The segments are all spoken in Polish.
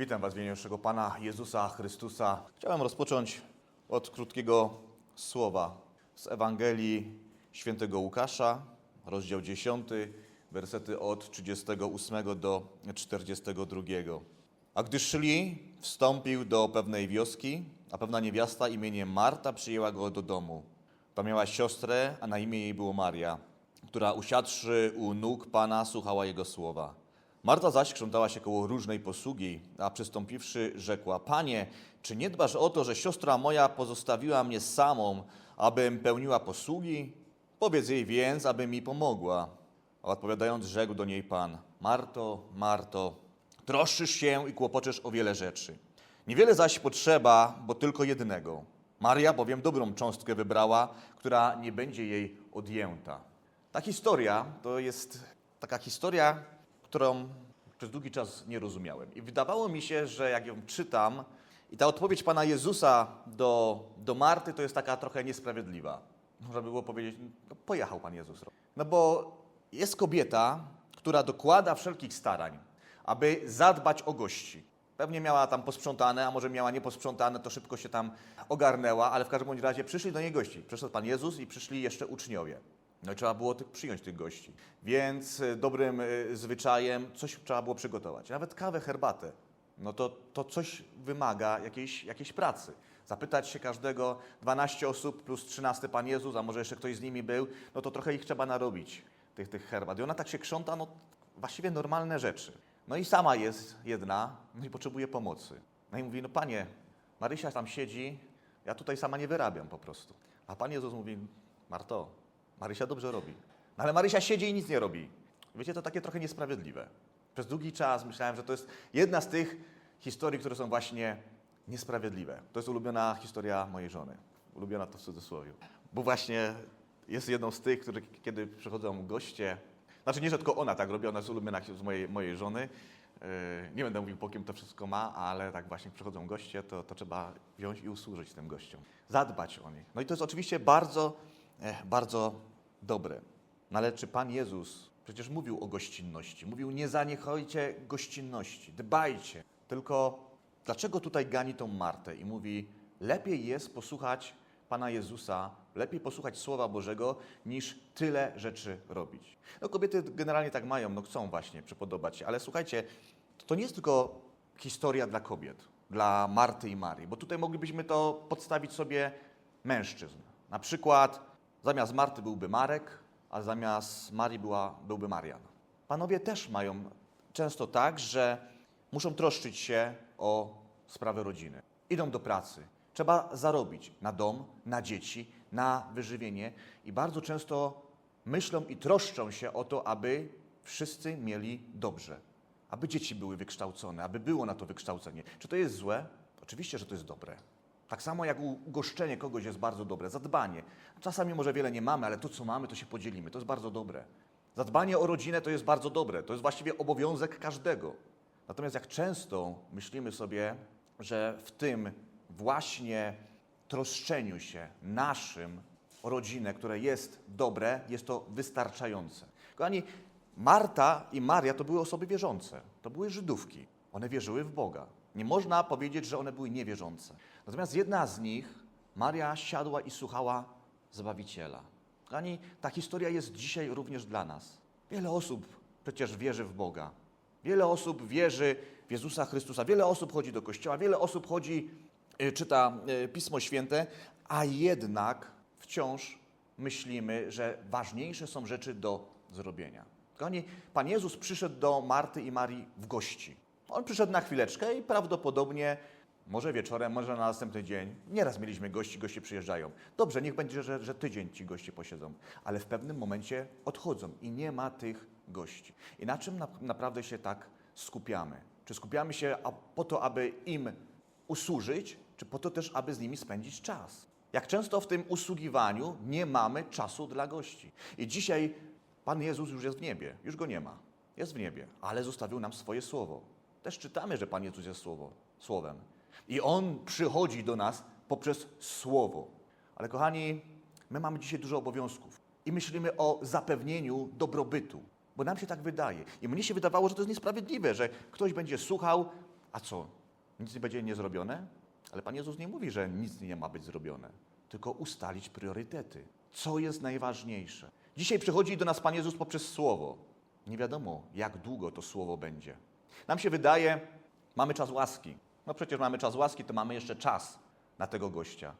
Witam Was w imieniu naszego Pana Jezusa Chrystusa. Chciałem rozpocząć od krótkiego słowa z Ewangelii świętego Łukasza, rozdział 10, wersety od 38 do 42. A gdy szli, wstąpił do pewnej wioski, a pewna niewiasta imieniem Marta przyjęła go do domu. Ta miała siostrę, a na imię jej było Maria, która usiadłszy u nóg Pana, słuchała jego słowa. Marta zaś krzątała się koło różnej posługi, a przystąpiwszy, rzekła: Panie, czy nie dbasz o to, że siostra moja pozostawiła mnie samą, abym pełniła posługi? Powiedz jej więc, aby mi pomogła. A odpowiadając, rzekł do niej Pan: Marto, Marto, troszczysz się i kłopoczesz o wiele rzeczy. Niewiele zaś potrzeba, bo tylko jednego. Maria bowiem dobrą cząstkę wybrała, która nie będzie jej odjęta. Ta historia to jest taka historia, którą przez długi czas nie rozumiałem. I wydawało mi się, że jak ją czytam, i ta odpowiedź Pana Jezusa do, do Marty to jest taka trochę niesprawiedliwa. Można by było powiedzieć, no pojechał Pan Jezus. No bo jest kobieta, która dokłada wszelkich starań, aby zadbać o gości. Pewnie miała tam posprzątane, a może miała nieposprzątane, to szybko się tam ogarnęła, ale w każdym razie przyszli do niej gości. Przyszedł Pan Jezus i przyszli jeszcze uczniowie. No i trzeba było tych, przyjąć tych gości. Więc y, dobrym y, zwyczajem coś trzeba było przygotować. Nawet kawę, herbatę. No to, to coś wymaga jakiejś, jakiejś pracy. Zapytać się każdego, 12 osób plus 13 Pan Jezus, a może jeszcze ktoś z nimi był, no to trochę ich trzeba narobić, tych, tych herbat. I ona tak się krząta, no właściwie normalne rzeczy. No i sama jest jedna, no i potrzebuje pomocy. No i mówi, no Panie, Marysia tam siedzi, ja tutaj sama nie wyrabiam po prostu. A Pan Jezus mówi, Marto, Marysia dobrze robi. No ale Marysia siedzi i nic nie robi. Wiecie, to takie trochę niesprawiedliwe. Przez długi czas myślałem, że to jest jedna z tych historii, które są właśnie niesprawiedliwe. To jest ulubiona historia mojej żony. Ulubiona to w cudzysłowie. Bo właśnie jest jedną z tych, które kiedy przychodzą goście, znaczy nie, tylko ona tak robi, ona jest ulubiona z mojej, mojej żony. Yy, Nie będę mówił, po kim to wszystko ma, ale tak właśnie przychodzą goście, to, to trzeba wziąć i usłużyć tym gościom. Zadbać o nich. No i to jest oczywiście bardzo, eh, bardzo dobre. No ale czy Pan Jezus przecież mówił o gościnności? Mówił, nie zaniechajcie gościnności, dbajcie. Tylko dlaczego tutaj gani tą Martę i mówi, lepiej jest posłuchać Pana Jezusa, lepiej posłuchać Słowa Bożego, niż tyle rzeczy robić. No kobiety generalnie tak mają, no chcą właśnie przypodobać się, ale słuchajcie, to nie jest tylko historia dla kobiet, dla Marty i Marii, bo tutaj moglibyśmy to podstawić sobie mężczyzn. Na przykład zamiast Marty byłby Marek, a zamiast Marii była, byłby Marian. Panowie też mają często tak, że muszą troszczyć się o sprawę rodziny. Idą do pracy. Trzeba zarobić na dom, na dzieci, na wyżywienie i bardzo często myślą i troszczą się o to, aby wszyscy mieli dobrze, aby dzieci były wykształcone, aby było na to wykształcenie. Czy to jest złe? Oczywiście, że to jest dobre. Tak samo jak ugoszczenie kogoś jest bardzo dobre, zadbanie. Czasami może wiele nie mamy, ale to, co mamy, to się podzielimy. To jest bardzo dobre. Zadbanie o rodzinę to jest bardzo dobre. To jest właściwie obowiązek każdego. Natomiast jak często myślimy sobie, że w tym właśnie troszczeniu się naszym o rodzinę, które jest dobre, jest to wystarczające. Kochani, Marta i Maria to były osoby wierzące. To były Żydówki. One wierzyły w Boga. Nie można powiedzieć, że one były niewierzące. Natomiast jedna z nich, Maria, siadła i słuchała Zbawiciela. Kochani, ta historia jest dzisiaj również dla nas. Wiele osób przecież wierzy w Boga. Wiele osób wierzy w Jezusa Chrystusa. Wiele osób chodzi do kościoła. Wiele osób chodzi, y, czyta y, Pismo Święte, a jednak wciąż myślimy, że ważniejsze są rzeczy do zrobienia. Kochani, Pan Jezus przyszedł do Marty i Marii w gości. On przyszedł na chwileczkę i prawdopodobnie, może wieczorem, może na następny dzień, nieraz mieliśmy gości, goście przyjeżdżają. Dobrze, niech będzie, że, że tydzień ci goście posiedzą, ale w pewnym momencie odchodzą i nie ma tych gości. I na czym na, naprawdę się tak skupiamy? Czy skupiamy się po to, aby im usłużyć, czy po to też, aby z nimi spędzić czas? Jak często w tym usługiwaniu nie mamy czasu dla gości. I dzisiaj Pan Jezus już jest w niebie, już go nie ma. Jest w niebie, ale zostawił nam swoje słowo. Też czytamy, że Pan Jezus jest słowo, słowem. I On przychodzi do nas poprzez słowo. Ale kochani, my mamy dzisiaj dużo obowiązków i myślimy o zapewnieniu dobrobytu, bo nam się tak wydaje. I mnie się wydawało, że to jest niesprawiedliwe, że ktoś będzie słuchał A co? Nic nie będzie niezrobione? Ale Pan Jezus nie mówi, że nic nie ma być zrobione, tylko ustalić priorytety. Co jest najważniejsze? Dzisiaj przychodzi do nas Pan Jezus poprzez Słowo. Nie wiadomo, jak długo to Słowo będzie. Nam się wydaje, mamy czas łaski. No przecież mamy czas łaski, to mamy jeszcze czas na tego gościa.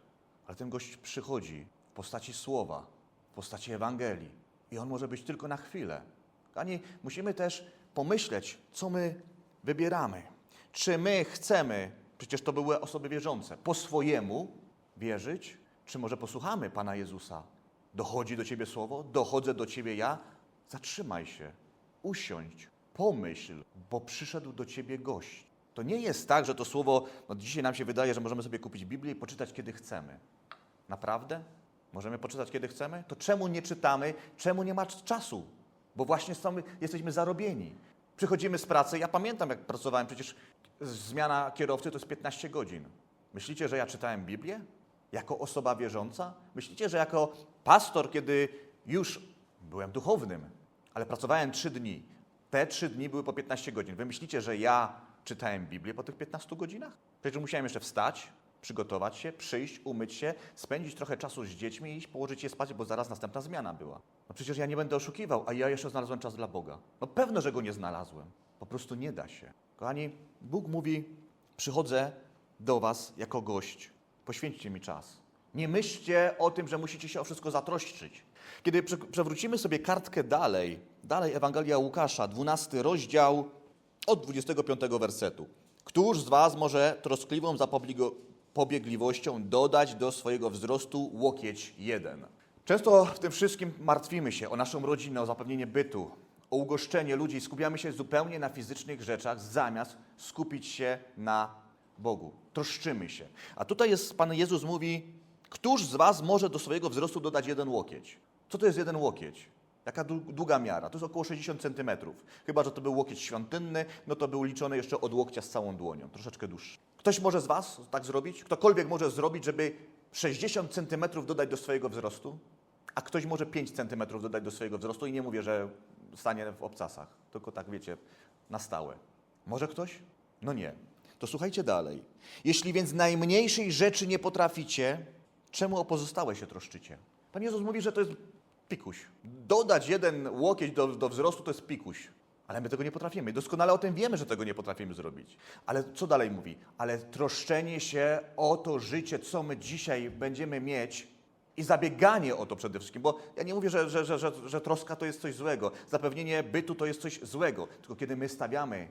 Ale ten gość przychodzi w postaci Słowa, w postaci Ewangelii. I on może być tylko na chwilę. Kochani, musimy też pomyśleć, co my wybieramy. Czy my chcemy, przecież to były osoby wierzące, po swojemu wierzyć, czy może posłuchamy Pana Jezusa? Dochodzi do Ciebie słowo, dochodzę do Ciebie ja. Zatrzymaj się, usiądź, pomyśl, bo przyszedł do Ciebie gość. To nie jest tak, że to słowo, no dzisiaj nam się wydaje, że możemy sobie kupić Biblię i poczytać, kiedy chcemy. Naprawdę? Możemy poczytać, kiedy chcemy? To czemu nie czytamy? Czemu nie ma czasu? Bo właśnie jesteśmy zarobieni. Przychodzimy z pracy. Ja pamiętam, jak pracowałem, przecież zmiana kierowcy to jest 15 godzin. Myślicie, że ja czytałem Biblię? Jako osoba wierząca? Myślicie, że jako pastor, kiedy już byłem duchownym, ale pracowałem 3 dni, te 3 dni były po 15 godzin. Wy myślicie, że ja czytałem Biblię po tych 15 godzinach? Przecież musiałem jeszcze wstać, przygotować się, przyjść, umyć się, spędzić trochę czasu z dziećmi i iść położyć je spać, bo zaraz następna zmiana była. No przecież ja nie będę oszukiwał, a ja jeszcze znalazłem czas dla Boga. No pewno, że go nie znalazłem. Po prostu nie da się. Kochani, Bóg mówi: Przychodzę do Was jako gość. Poświęćcie mi czas. Nie myślcie o tym, że musicie się o wszystko zatroszczyć. Kiedy prze- przewrócimy sobie kartkę dalej, dalej Ewangelia Łukasza, 12 rozdział, od 25 wersetu. Któż z Was może troskliwą zapobligo- pobiegliwością dodać do swojego wzrostu łokieć jeden? Często w tym wszystkim martwimy się o naszą rodzinę, o zapewnienie bytu, o ugoszczenie ludzi. Skupiamy się zupełnie na fizycznych rzeczach, zamiast skupić się na Bogu. Troszczymy się. A tutaj jest, Pan Jezus mówi, któż z Was może do swojego wzrostu dodać jeden łokieć? Co to jest jeden łokieć? Jaka dłu- długa miara? To jest około 60 centymetrów. Chyba, że to był łokieć świątynny, no to był liczony jeszcze od łokcia z całą dłonią, troszeczkę dłuższy. Ktoś może z Was tak zrobić? Ktokolwiek może zrobić, żeby 60 centymetrów dodać do swojego wzrostu? A ktoś może 5 centymetrów dodać do swojego wzrostu i nie mówię, że stanie w obcasach, tylko tak wiecie, na stałe. Może ktoś? No nie. To słuchajcie dalej. Jeśli więc najmniejszej rzeczy nie potraficie, czemu o pozostałe się troszczycie? Pan Jezus mówi, że to jest pikuś. Dodać jeden łokieć do, do wzrostu to jest pikuś. Ale my tego nie potrafimy. Doskonale o tym wiemy, że tego nie potrafimy zrobić. Ale co dalej mówi? Ale troszczenie się o to życie, co my dzisiaj będziemy mieć i zabieganie o to przede wszystkim. Bo ja nie mówię, że, że, że, że, że troska to jest coś złego. Zapewnienie bytu to jest coś złego. Tylko kiedy my stawiamy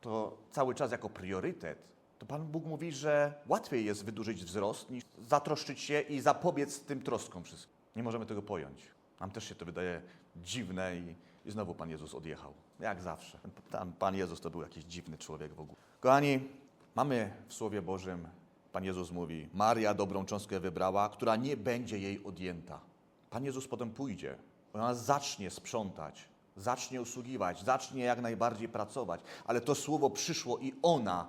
to cały czas jako priorytet, to Pan Bóg mówi, że łatwiej jest wydłużyć wzrost, niż zatroszczyć się i zapobiec tym troskom wszystkim. Nie możemy tego pojąć. Nam też się to wydaje dziwne i, i znowu Pan Jezus odjechał. Jak zawsze. Tam Pan Jezus to był jakiś dziwny człowiek w ogóle. Kochani, mamy w Słowie Bożym, Pan Jezus mówi, Maria dobrą cząstkę wybrała, która nie będzie jej odjęta. Pan Jezus potem pójdzie, ona zacznie sprzątać, zacznie usługiwać, zacznie jak najbardziej pracować, ale to słowo przyszło i ona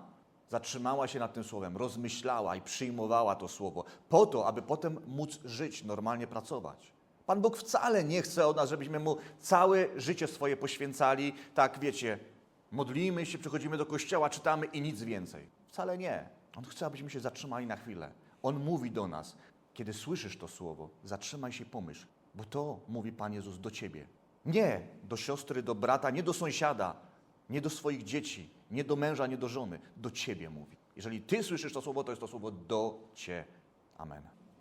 zatrzymała się nad tym słowem, rozmyślała i przyjmowała to słowo, po to, aby potem móc żyć, normalnie pracować. Pan Bóg wcale nie chce od nas, żebyśmy Mu całe życie swoje poświęcali, tak wiecie, modlimy się, przychodzimy do kościoła, czytamy i nic więcej. Wcale nie. On chce, abyśmy się zatrzymali na chwilę. On mówi do nas, kiedy słyszysz to słowo, zatrzymaj się pomyśl, bo to mówi Pan Jezus do ciebie. Nie do siostry, do brata, nie do sąsiada, nie do swoich dzieci, nie do męża, nie do żony, do ciebie mówi. Jeżeli ty słyszysz to słowo, to jest to słowo do ciebie. Amen.